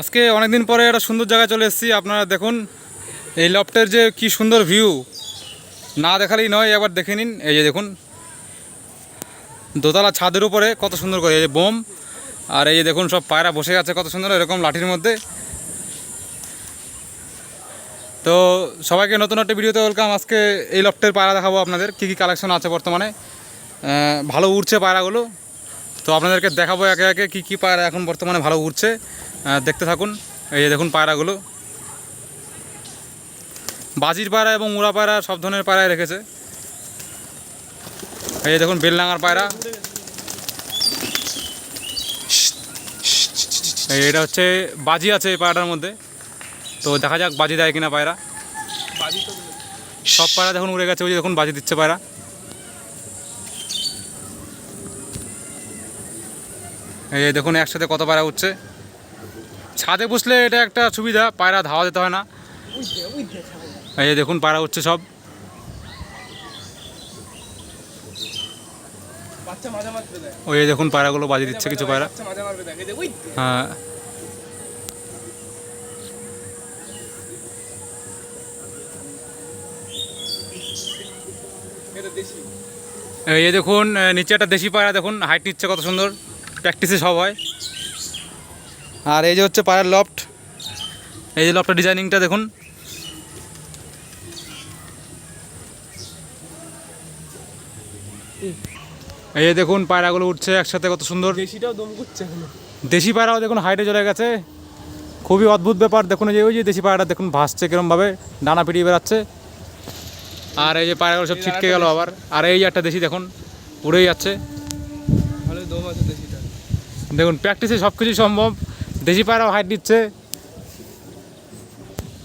আজকে অনেকদিন পরে একটা সুন্দর জায়গায় চলে এসেছি। আপনারা দেখুন, এই লফটের যে কি সুন্দর ভিউ না দেখালেই নয়, একবার দেখে নিন। এই যে দেখুন, দোতলা ছাদের উপরে কত সুন্দর করে, এই যে বোম। আর এই যে দেখুন, সব পায়রা বসে আছে কত সুন্দর, এরকম লাঠির মধ্যে। তো সবাইকে নতুন একটা ভিডিওতে ওয়েলকাম আজকে এই লফটের পায়রা দেখাবো আপনাদের, কী কী কালেকশন আছে বর্তমানে। ভালো উড়ছে পায়রাগুলো। তো আপনাদেরকে দেখাবো একে একে কী কী পায়রা এখন বর্তমানে ভালো উড়ছে। দেখতে থাকুন। এই দেখুন পায়রাগুলো। বাজির পায়রা এবং উড়া পায়রা সব ধরনের পায়রাই রেখেছে। এই দেখুন বেলনাঙার পায়রা। এটা হচ্ছে বাজি আছে এই পায়রাটার মধ্যে। তো দেখা যাক বাজি দেয় কিনা পায়রা। সব পায়রা দেখুন উড়ে গেছে, ওই দেখুন বাজি দিচ্ছে পায়রা। এই দেখুন একসাথে কত পায়রা উঠছে ছাদে বসলে এটা একটা সুবিধা, পায়রা ধাওয়া দিতে হয় না। এই যে দেখুন, পায়রা উঠছে সব। ওই দেখুন, পায়রাগুলো বাজি দিচ্ছে কিছু পায়রা। হ্যাঁ। এই দেখুন, নিচে একটা দেশি পায়রা, দেখুন হাইট নিচ্ছে কত সুন্দর। প্র্যাকটিসে সব হয়। আর এই যে হচ্ছে পায়ের লফট এই যে লফটের ডিজাইনিংটা দেখুন। এই যে দেখুন পায়রাগুলো উঠছে একসাথে কত সুন্দর। দেশিটাও দম করছে দেশি পায়রাও দেখুন হাইটে চলে গেছে। খুবই অদ্ভুত ব্যাপার দেখুন এই যে ওই যে দেশি পায়রাটা দেখুন ভাসছে কিরমভাবে ডানা পিটিয়ে বেড়াচ্ছে। আর এই যে পায়রাগুলো সব ছিটকে গেল আবার। আর এই যে একটা দেশি দেখুন উড়েই যাচ্ছে। দেখুন প্র্যাকটিসে সব কিছুই সম্ভব। দেশি পায়রাও হাইট দিচ্ছে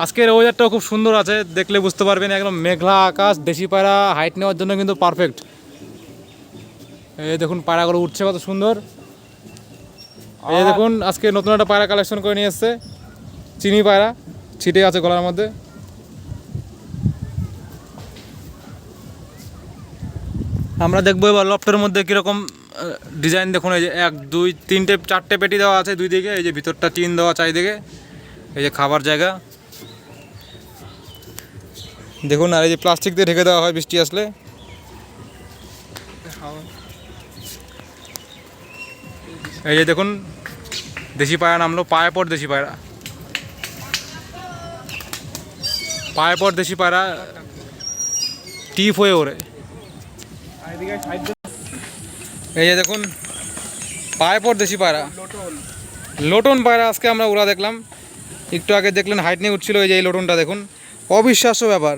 আজকের ওয়েদারটাও খুব সুন্দর আছে দেখলে বুঝতে পারবেন একদম মেঘলা আকাশ দেশি পায়রা হাইট নেওয়ার জন্য কিন্তু পারফেক্ট এই দেখুন পায়রাগুলো উঠছে কত সুন্দর। এই দেখুন আজকে নতুন একটা পায়রা কালেকশন করে নিয়ে এসছে চিনি পায়রা ছিটে আছে গলার মধ্যে। আমরা দেখব এবার লফটের মধ্যে কীরকম ডিজাইন দেখুন, এই যে এক, দুই, তিনটে, চারটে পেটি দেওয়া আছে দুই দিকে, এই যে ভিতরটা টিন দেওয়া চারিদিকে, এই যে খাবার জায়গা। দেখুন, আর এই যে প্লাস্টিক দিয়ে ঢেকে দেওয়া হয় বৃষ্টি আসলে। এই যে দেখুন, দেশি পায়রা নামলো, পায়ে পর দেশি পায়রা। পায়ে পর দেশি পায়রা, টিপ হয়ে সাইড এই যে দেখুন, পায়ে পর দেশি পায়রা। লোটন পায়রা আজকে আমরা উড়া দেখলাম। একটু আগে দেখলেন হাইট নিয়ে উঠছিল এই যে এই লোটনটা দেখুন। অবিশ্বাস্য ব্যাপার।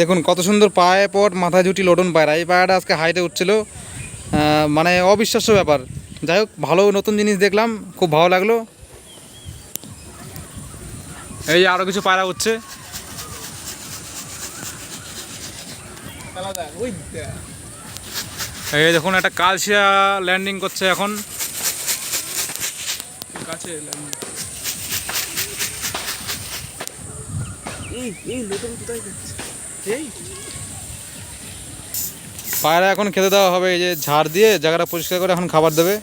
দেখুন কত সুন্দর পায়ে পর মাথা ঝুটি লোটন পায়রা। এই পায়রাটা আজকে হাইটে উঠছিল। মানে অবিশ্বাস্য ব্যাপার। যাই হোক, ভালো নতুন জিনিস দেখলাম। খুব ভালো লাগল। এই আরও কিছু পায়রা উঠছে। এই দেখুন, একটা কালশিয়া ল্যান্ডিং করছে এখন। পায়রা এখন খেতে দেওয়া হবে, এই যে ঝাড় দিয়ে জায়গাটা পরিষ্কার করে এখন খাবার দেবে।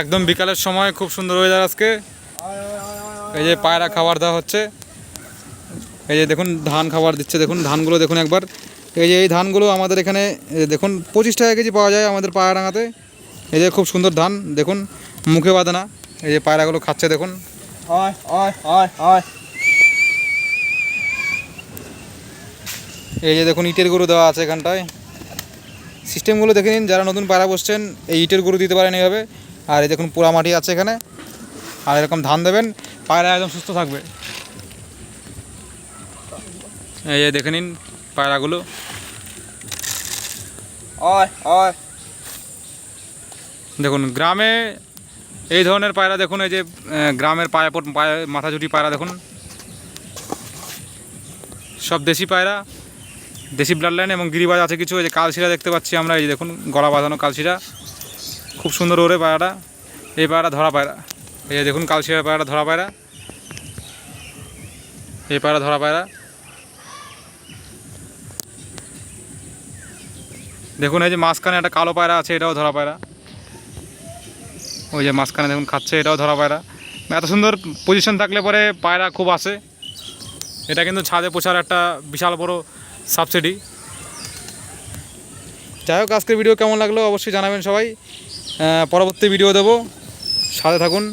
একদম বিকালের সময়, খুব সুন্দর ওয়েদার আজকে। এই যে পায়রা খাবার দেওয়া হচ্ছে। এই যে দেখুন ধান খাবার দিচ্ছে দেখুন ধানগুলো দেখুন একবার। এই যে এই ধানগুলো আমাদের এখানে দেখুন পঁচিশ টাকা কেজি পাওয়া যায় আমাদের পায়রাডাঙ্গাতে এই যে খুব সুন্দর ধান দেখুন মুখে বাঁধে না এই যে পায়রাগুলো খাচ্ছে দেখুন। এই যে দেখুন ইটের গরু দেওয়া আছে এখানটায়। সিস্টেমগুলো দেখে নিন যারা নতুন পায়রা বসছেন এই ইটের গরু দিতে পারেন এইভাবে। আর এই দেখুন পোড়া মাটি আছে এখানে। আর এরকম ধান দেবেন পায়রা একদম সুস্থ থাকবে। এই যে দেখে নিন পায়রাগুলো। দেখুন গ্রামে এই ধরনের পায়রা দেখুন এই যে গ্রামের পায়ে পায়ে মাথা ঝুটি পায়রা দেখুন। সব দেশি পায়রা দেশি ব্লাড লাইন এবং গিরিবাজ আছে কিছু এই যে কালশিরা দেখতে পাচ্ছি আমরা এই যে দেখুন গলা বাঁধানো কালশিরা। খুব সুন্দর ওরে পায়রাটা এই পায়রা ধরা পায়রা। এই যে দেখুন কালশিরা পায়রা ধরা পায়রা। এই পায়রা ধরা পায়রা। দেখুন এই যে মাঝখানে একটা কালো পায়রা আছে, এটাও ধরা পায়রা। ওই যে মাঝখানে দেখুন খাচ্ছে, এটাও ধরা পায়রা। এত সুন্দর পজিশন থাকলে পরে পায়রা খুব আসে। এটা কিন্তু ছাদে পোষার একটা বিশাল বড় সাবসিডি যাই হোক, আজকের ভিডিও কেমন লাগল অবশ্যই জানাবেন সবাই। পরবর্তী ভিডিও দেবো। সাথে থাকুন।